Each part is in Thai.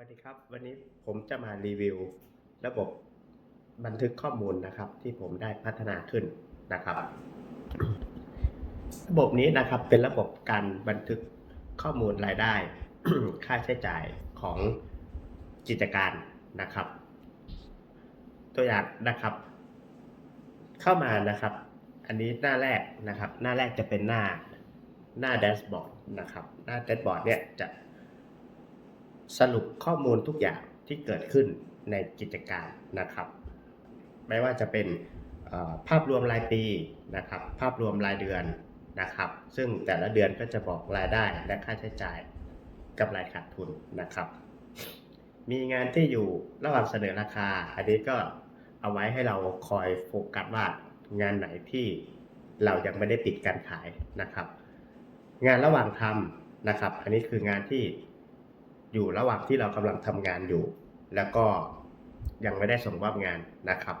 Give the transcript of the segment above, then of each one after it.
วัสดีครับ วันนี้ผมจะมารีวิว ระบบบันทึกข้อมูลนะครับ ที่ผมได้พัฒนาขึ้นนะครับ ระบบนี้นะครับเป็นระบบการบันทึกข้อมูลรายได้ ค่าใช้จ่ายของกิจการนะครับ ตัวอย่างนะครับ เข้ามานะครับ อันนี้หน้าแรกนะครับ หน้าแรกจะเป็นหน้าหน้าแดชบอร์ดนะครับ หน้าแดชบอร์ดเนี่ยจะ สรุปข้อมูลทุกอย่างที่เกิดขึ้นในกิจการนะครับ ไม่ว่าจะเป็นภาพรวมรายปีนะครับ ภาพรวมรายเดือนนะครับ ซึ่งแต่ละเดือนก็จะบอกรายได้และค่าใช้จ่ายกับรายขาดทุนนะครับ มีงานที่อยู่ระหว่างเสนอราคา อันนี้ก็เอาไว้ให้เราคอยโฟกัสว่างานไหนที่เรายังไม่ได้ปิดการขายนะครับ งานระหว่างทำนะครับ อันนี้คืองานที่ อยู่ระหว่างที่เรากำลังทำงานอยู่ แล้วก็ยังไม่ได้ส่งมอบงานนะครับ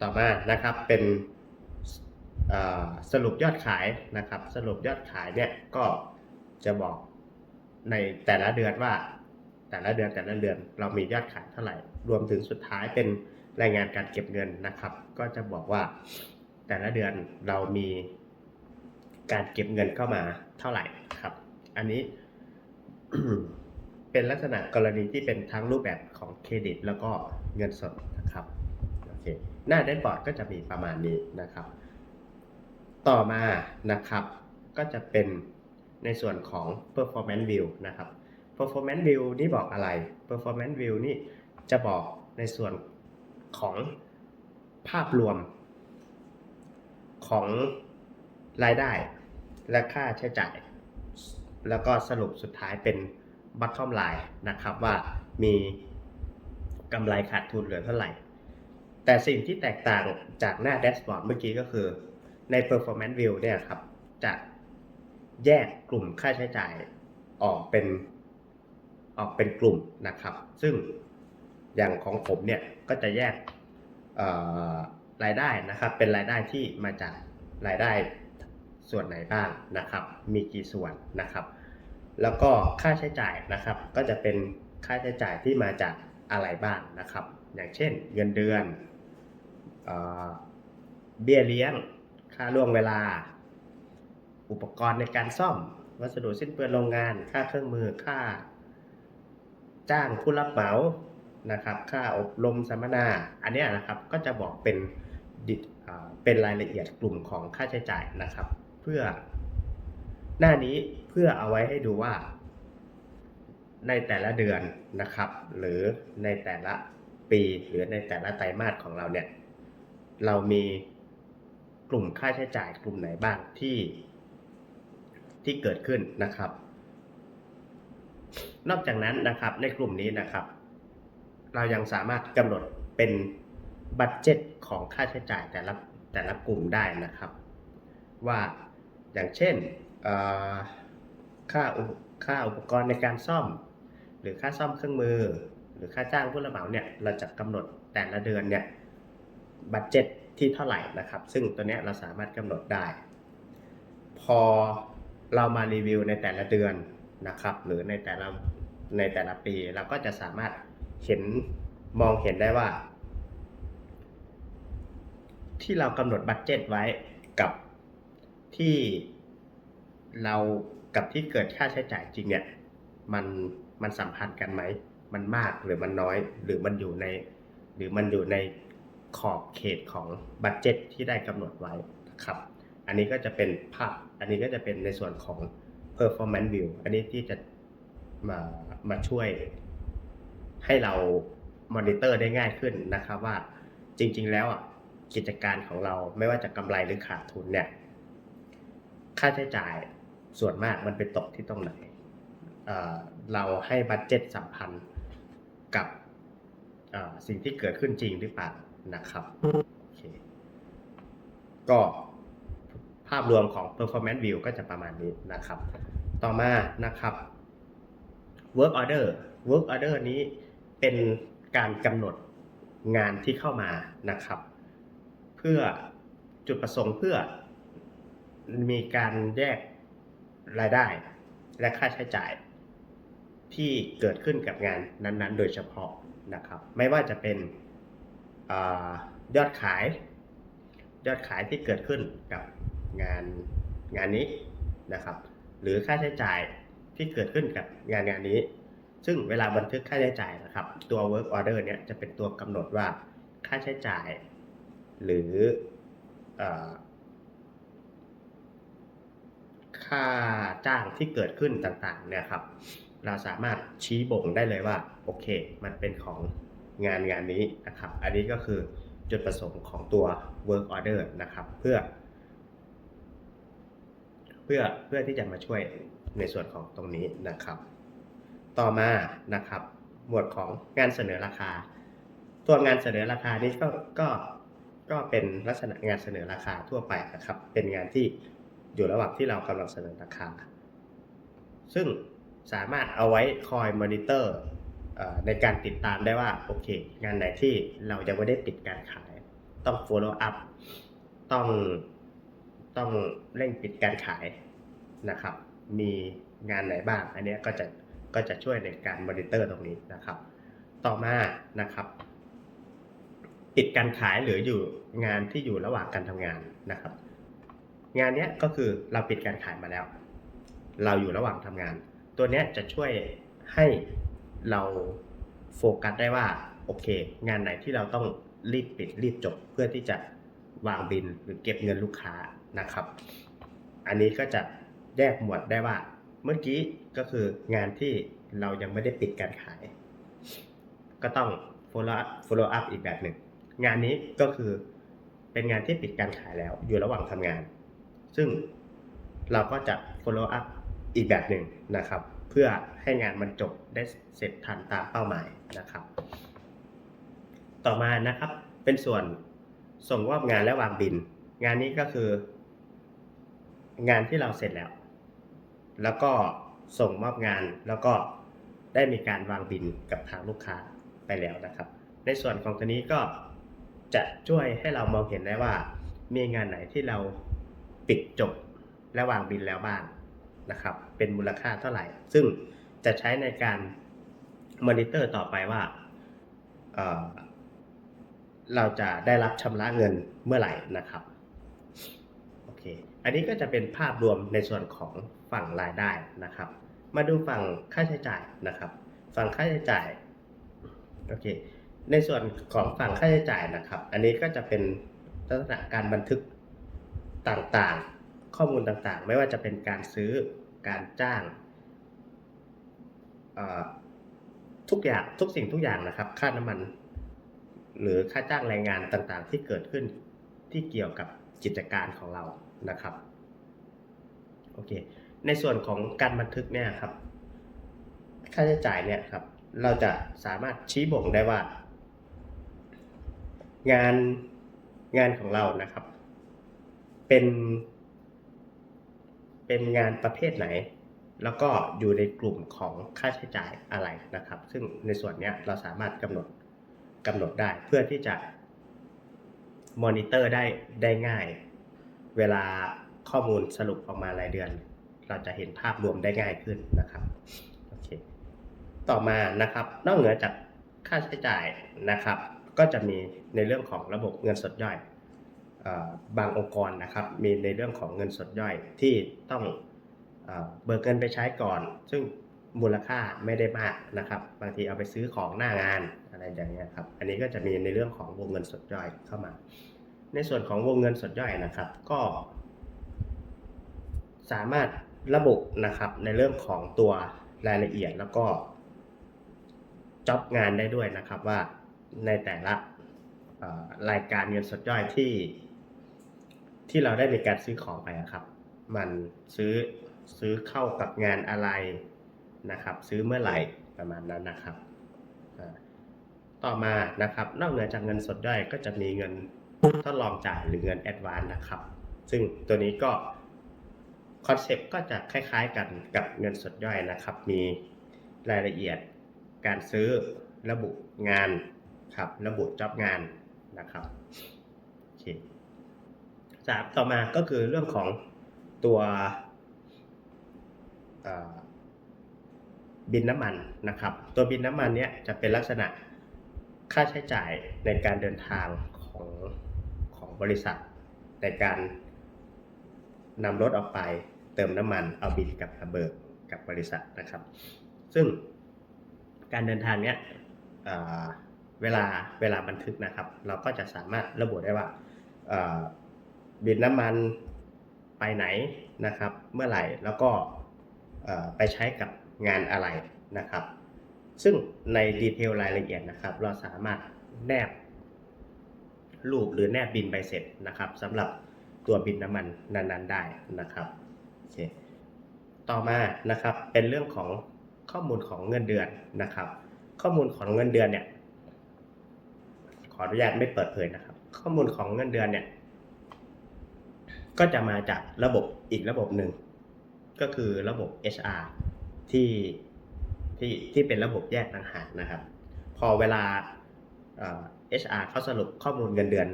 ต่อมานะครับเป็นสรุปยอดขายนะครับ สรุปยอดขายเนี่ยก็จะบอกในแต่ละเดือนว่า แต่ละเดือนแต่ละเดือนเรามียอดขายเท่าไหร่ รวมถึงสุดท้ายเป็นรายงานการเก็บเงินนะครับ ก็จะบอกว่าแต่ละเดือนเรามีการเก็บเงินเข้ามาเท่าไหร่ครับ อันนี้ เป็นลักษณะกรณีที่เป็นทั้งรูปแบบของเครดิต แล้วก็เงินสดนะครับโอเคหน้าแดชบอร์ดก็จะมีประมาณนี้นะครับ ต่อมานะครับก็จะเป็นในส่วนของ performance view นะครับ performance view นี่บอกอะไร performance view นี่จะบอกในส่วนของภาพรวมของรายได้และค่าใช้จ่าย แล้วก็สรุปสุดท้ายเป็น bottom line นะครับว่ามีกำไรขาดทุนเหลือเท่าไหร่ แต่สิ่งที่แตกต่างจากหน้าแดชบอร์ดเมื่อกี้ก็คือใน performance view เนี่ยครับ จะแยกกลุ่มค่าใช้จ่ายออกเป็นออกเป็นกลุ่มนะครับ ซึ่งอย่างของผมเนี่ยก็จะแยกเอ่อรายได้นะครับ เป็นรายได้ที่มาจากรายได้ส่วนไหนบ้างนะครับ มีกี่ส่วนนะครับ แล้วก็ค่าใช้จ่ายนะครับ ก็จะเป็นค่าใช้จ่ายที่มาจากอะไรบ้างนะครับ อย่างเช่นเงินเดือนเอเบี้ยเลี้ยง ค่าล่วงเวลา อุปกรณ์ในการซ่อม วัสดุสิ้นเปลืองโรงงาน ค่าเครื่องมือ ค่า จ้างผู้รับเหมานะครับ ค่าอบรมสัมมนา อันนี้นะครับ ก็จะบอกเป็นดิอ่าเป็นรายละเอียดกลุ่มของค่าใช้จ่ายนะครับ เพื่อหน้านี้ พื่อเอาไว้ให้ดูว่า ในแต่ละเดือนนะครับ หรือในแต่ละปีหรือในแต่ละไตรมาสของเราเนี่ย เรามีกลุ่มค่าใช้จ่ายกลุ่มไหนบ้างที่ที่เกิดขึ้นนะครับ นอกจากนั้นนะครับในกลุ่มนี้นะครับ เรายังสามารถกำหนดเป็นบัตเจ็ตของค่าใช้จ่ายแต่ละแต่ละกลุ่มได้นะครับ ว่าอย่างเช่นเอ่อ ค่าอุปค่าอุปกรณ์ในการซ่อม หรือค่าซ่อมเครื่องมือ หรือค่าจ้างผู้รับเหมาเนี่ยเราจะกำหนดแต่ละเดือนเนี่ยบัตเจ็ตที่เท่าไหร่นะครับ ซึ่งตัวเนี้ยเราสามารถกำหนดได้ พอเรามารีวิวในแต่ละเดือนนะครับ หรือในแต่ละในแต่ละปีเราก็จะสามารถเห็นมองเห็นได้ว่า ที่เรากำหนดบัตเจ็ตไว้กับที่เรา กับที่เกิดค่าใช้จ่ายจริงเนี่ยมันมันสัมพันธ์กันไหม มันมากหรือมันน้อย หรือมันอยู่ใน หรือมันอยู่ในขอบเขตของบัตเจ็ตที่ได้กำหนดไว้นะครับ อันนี้ก็จะเป็นภาพ อันนี้ก็จะเป็นในส่วนของ performance view อันนี้ที่จะมามาช่วยให้เรามอนิเตอร์ได้ง่ายขึ้นนะครับว่าจริง ๆ แล้วอะกิจการของเราไม่ว่าจะกำไรหรือขาดทุนเนี่ย ค่าใช้จ่าย ส่วนมากมันไปตกที่ตรงไหนเอ่อเราให้บัตเจ็ตสัมพันธ์กับเอ่อสิ่งที่เกิดขึ้นจริงหรือเปล่านะครับโอเคก็ภาพรวมของ performance view ก็จะประมาณนี้นะครับ ต่อมานะครับ work order work order นี้เป็นการกำหนดงานที่เข้ามานะครับ เพื่อจุดประสงค์เพื่อมีการแยก รายได้และค่าใช้จ่าย ที่เกิดขึ้นกับงานนั้นๆ โดยเฉพาะนะครับ ไม่ว่าจะเป็นอยอดขาย ยอดขายที่เกิดขึ้นกับงานงานนี้นะครับ หรือค่าใช้จ่ายที่เกิดขึ้นกับงานงานนี้ ซึ่งเวลาบันทึกค่าใช้จ่ายนะครับ ตัว work order เนี่ยจะเป็นตัวกำหนดว่าค่าใช้จ่าย หรืออ ค่าจ้างที่เกิดขึ้นต่างๆเนี่ยครับ เราสามารถชี้บ่งได้เลยว่าโอเค มันเป็นของงานงานนี้นะครับ อันนี้ก็คือจุดประสงค์ของตัว work order นะครับเพื่อ เพื่อเพื่อที่จะมาช่วยในส่วนของตรงนี้นะครับ ต่อมานะครับ หมวดของงานเสนอราคา ตัวงานเสนอราคานี้ก็ก็ก็เป็นลักษณะงานเสนอราคาทั่วไปนะครับ เป็นงานที่ อยู่ระหว่างที่เรากำลังเสนอราคา ซึ่งสามารถเอาไว้คอยมอนิเตอร์ในการติดตามได้ว่า โอเค งานไหนที่เรายังไม่ได้ปิดการขาย ต้อง follow up ต้องต้องเร่งปิดการขายนะครับ มีงานไหนบ้าง อันนี้ก็จะก็จะช่วยในการมอนิเตอร์ตรงนี้นะครับ ต่อมานะครับปิดการขายหรืออยู่งานที่อยู่ระหว่างการทำงานนะครับ งานนี้ก็คือเราปิดการขายมาแล้ว เราอยู่ระหว่างทำงาน ตัวนี้จะช่วยให้เราโฟกัสได้ว่าโอเค งานไหนที่เราต้องรีบปิดรีบจบเพื่อที่จะวางบินหรือเก็บเงินลูกค้านะครับ อันนี้ก็จะแยกหมวดได้ว่า เมื่อกี้ก็คืองานที่เรายังไม่ได้ปิดการขาย ก็ต้อง follow up follow up อีกแบบหนึ่ง งานนี้ก็คือเป็นงานที่ปิดการขายแล้วอยู่ระหว่างทำงาน ซึ่งเราก็จะ follow up อีกแบบหนึ่งนะครับ เพื่อให้งานมันจบได้เสร็จทันตามเป้าหมายนะครับ ต่อมานะครับเป็นส่วนส่งมอบงานและวางบิน งานนี้ก็คือ งานที่เราเสร็จแล้ว แล้วก็ส่งมอบงานแล้วก็ได้มีการวางบินกับทางลูกค้าไปแล้วนะครับ ในส่วนของตัวนี้ก็จะช่วยให้เรามองเห็นได้ว่า มีงานไหนที่เรา ปิดจบและวางบินแล้วบ้างนะครับ เป็นมูลค่าเท่าไหร่ ซึ่งจะใช้ในการมอนิเตอร์ต่อไปว่าเเราจะได้รับชำระเงินเมื่อไหร่นะครับโอเคอันนี้ก็จะเป็นภาพรวมในส่วนของฝั่งรายได้นะครับ มาดูฝั่งค่าใช้จ่ายนะครับ ฝั่งค่าใช้จ่ายโอเคในส่วนของฝั่งค่าใช้จ่ายนะครับ อันนี้ก็จะเป็นลักษณะการบันทึก ต่างๆ ข้อมูลต่างๆ ไม่ว่าจะเป็นการซื้อการจ้างทุกอย่างทุกสิ่งทุกอย่างนะครับ ค่าน้ำมัน หรือค่าจ้างแรงงานต่างๆ ที่เกิดขึ้นที่เกี่ยวกับกิจการของเรานะครับโอเคในส่วนของการบันทึกเนี่ยครับ ค่าใช้จ่ายเนี่ยครับ เราจะสามารถชี้บ่งได้ว่า งานงานของเรานะครับ เป็น เป็นงานประเภทไหน แล้วก็อยู่ในกลุ่มของค่าใช้จ่ายอะไรนะครับ ซึ่งในส่วนนี้เราสามารถกำหนดกำหนดได้เพื่อที่จะมอนิเตอร์ได้ได้ง่าย เวลาข้อมูลสรุปออกมารายเดือน เราจะเห็นภาพรวมได้ง่ายขึ้นนะครับโอเคต่อมานะครับ นอกเหนือจากค่าใช้จ่ายนะครับ ก็จะมีในเรื่องของระบบเงินสดย่อย บางองค์กรนะครับมีในเรื่องของเงินสดย่อยที่ต้องเบิกเงินไปใช้ก่อน ซึ่งมูลค่าไม่ได้มากนะครับ บางทีเอาไปซื้อของหน้างานอะไรอย่างเงี้ยครับ อันนี้ก็จะมีในเรื่องของวงเงินสดย่อยเข้ามา ในส่วนของวงเงินสดย่อยนะครับ ก็ สามารถระบุนะครับในเรื่องของตัวรายละเอียดแล้วก็จ็อบงานได้ด้วยนะครับว่าในแต่ละรายการเงินสดย่อยที่ ที่เราได้มีการซื้อของไปอะครับ มันซื้อซื้อเข้ากับงานอะไรนะครับ ซื้อเมื่อไหร่ประมาณนั้นนะครับ ต่อมานะครับ นอกเหนือจากเงินสดย่อยก็จะมีเงินทดลองจ่ายหรือเงินแอดวานนะครับ ซึ่งตัวนี้ก็คอนเซปต์ก็จะคล้ายๆกันกับเงินสดย่อยนะครับ มีรายละเอียดการซื้อระบุงานครับ ระบุจ็อบงานนะครับโอเค สามต่อมาก็คือเรื่องของตัวบินน้ำมันนะครับ ตัวบินน้ำมันเนี้ยจะเป็นลักษณะค่าใช้จ่ายในการเดินทางของของบริษัท ในการนำรถออกไปเติมน้ำมันเอาบินกับมาเบิกกับบริษัทนะครับ ซึ่งการเดินทางเนี้ยเเวลาเวลาบันทึกนะครับ เราก็จะสามารถระบุได้ว่า บินน้ำมันไปไหนนะครับ เมื่อไหร่แล้วก็ไปใช้กับงานอะไรนะครับ ซึ่งในดีเทลรายละเอียดนะครับ เราสามารถแนบรูปหรือแนบบินใบเสร็จนะครับสำหรับตัวบินน้ำมันนั้นๆได้นะครับโอเคต่อมานะครับเป็นเรื่องของข้อมูลของเงินเดือนนะครับ ข้อมูลของเงินเดือนเนี่ยขออนุญาตไม่เปิดเผยนะครับ ข้อมูลของเงินเดือนเนี่ย ก็จะมาจากระบบอีกระบบหนึ่ง ก็คือระบบ HR ที่ที่ที่เป็นระบบแยกต่างหากนะครับ พอเวลาเอ่อ HR เขาสรุปข้อมูลเงินเดือน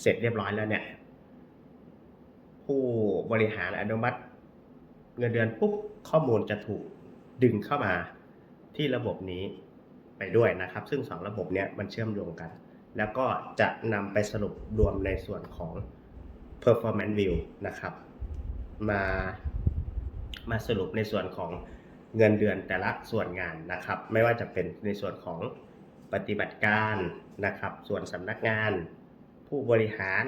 เสร็จเรียบร้อยแล้วเนี่ย ผู้บริหารอนุมัติเงินเดือนปุ๊บข้อมูลจะถูกดึงเข้ามาที่ระบบนี้ไปด้วยนะครับ ซึ่งสองระบบเนี้ยมันเชื่อมโยงกัน แล้วก็จะนำไปสรุปรวมในส่วนของ performance view นะครับ มามาสรุปในส่วนของเงินเดือนแต่ละส่วนงานนะครับ ไม่ว่าจะเป็นในส่วนของปฏิบัติการนะครับ ส่วนสำนักงาน ผู้บริหาร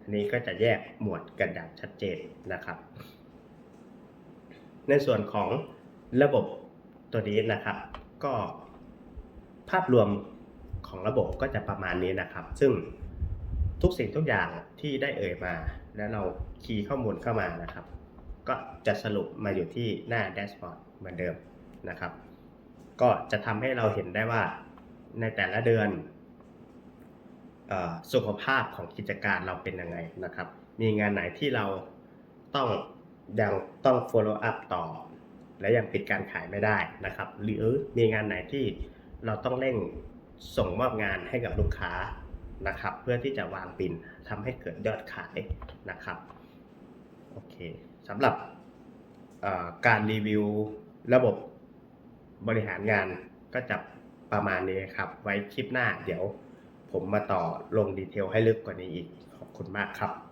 อันนี้ก็จะแยกหมวดกันอย่างชัดเจนนะครับ ในส่วนของระบบตัวนี้นะครับ ก็ภาพรวมของระบบก็จะประมาณนี้นะครับ ซึ่ง ทุกสิ่งทุกอย่างที่ได้เอ่ยมา แล้วเราคีย์ข้อมูลเข้ามานะครับ ก็จะสรุปมาอยู่ที่หน้าแดชบอร์ดเหมือนเดิมนะครับ ก็จะทำให้เราเห็นได้ว่าในแต่ละเดือนออสุขภาพของกิจการเราเป็นยังไงนะครับ มีงานไหนที่เราต้องยังต้อง follow up ต่อ และยังปิดการขายไม่ได้นะครับ หรือมีงานไหนที่เราต้องเร่งส่งมอบงานให้กับลูกค้า นะครับ เพื่อที่จะวางปินทำให้เกิดยอดขายนะครับโอเคสำหรับการรีวิวระบบบริหารงานก็จะประมาณนี้ครับ ไว้คลิปหน้าเดี๋ยวผมมาต่อลงดีเทลให้ลึกกว่านี้อีกขอบคุณมากครับ